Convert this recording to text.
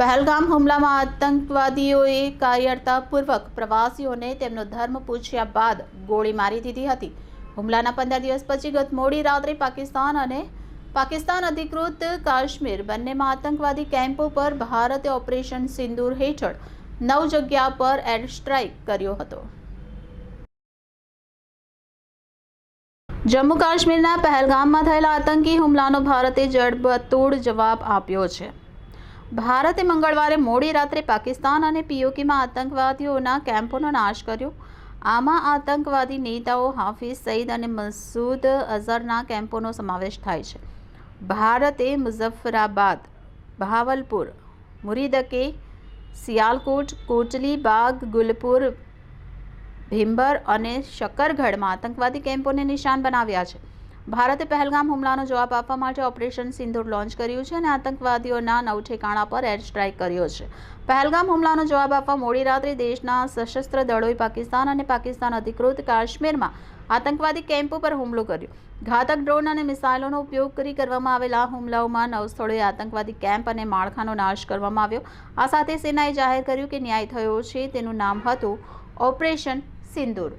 પહેલગામ હુમલામાં આતંકવાદીઓએ કાયરતાપૂર્વક પ્રવાસીઓને તેમનો ધર્મ પૂછ્યા બાદ ગોળી મારી દીધી હતી. હુમલાના પંદર દિવસ પછી ગત મોડી રાત્રે પાકિસ્તાન અને પાકિસ્તાન અધિકૃત કાશ્મીર બંનેમાં આતંકવાદી કેમ્પો પર ભારતે ઓપરેશન સિંદૂર હેઠળ નવ જગ્યા પર એર સ્ટ્રાઇક કર્યો હતો. જમ્મુ કાશ્મીરના પહેલગામમાં થયેલા આતંકી હુમલાનો ભારતે જડબતોડ જવાબ આપ્યો છે. ભારતે મંગળવારે મોડી રાત્રે પાકિસ્તાન અને પીઓકેમાં આતંકવાદીઓના કેમ્પોનો નાશ કર્યો. આમાં આતંકવાદી નેતાઓ હાફિઝ સઈદ અને મસૂદ અઝહરના કેમ્પોનો સમાવેશ થાય છે. ભારતે મુઝફ્ફરાબાદ, ભાવલપુર, મુરીદકે, સિયાલકોટ, કોટલી, બાગ, ગુલપુર, ભીંબર અને શકરગઢમાં આતંકવાદી કેમ્પોને નિશાન બનાવ્યા છે. ભારતે પહેલગામ હુમલાનો જવાબ આપવા માટે ઓપરેશન સિંદૂર લોન્ચ કર્યું છે અને આતંકવાદીઓના નવ ઠેકાણા પર એર સ્ટ્રાઇક કર્યો છે. પહેલગામ હુમલાનો જવાબ આપવા મોડી રાત્રે દેશના સશસ્ત્ર દળોએ પાકિસ્તાન અને પાકિસ્તાન અધિકૃત કાશ્મીરમાં આતંકવાદી કેમ્પ પર હુમલો કર્યો. ઘાતક ડ્રોન અને મિસાઇલોનો ઉપયોગ કરી કરવામાં આવેલા હુમલાઓમાં નવ સ્થળોએ આતંકવાદી કેમ્પ અને માળખાનો નાશ કરવામાં આવ્યો. આ સાથે સેનાએ જાહેર કર્યું કે ન્યાય થયો છે. તેનું નામ હતું ઓપરેશન સિંદૂર.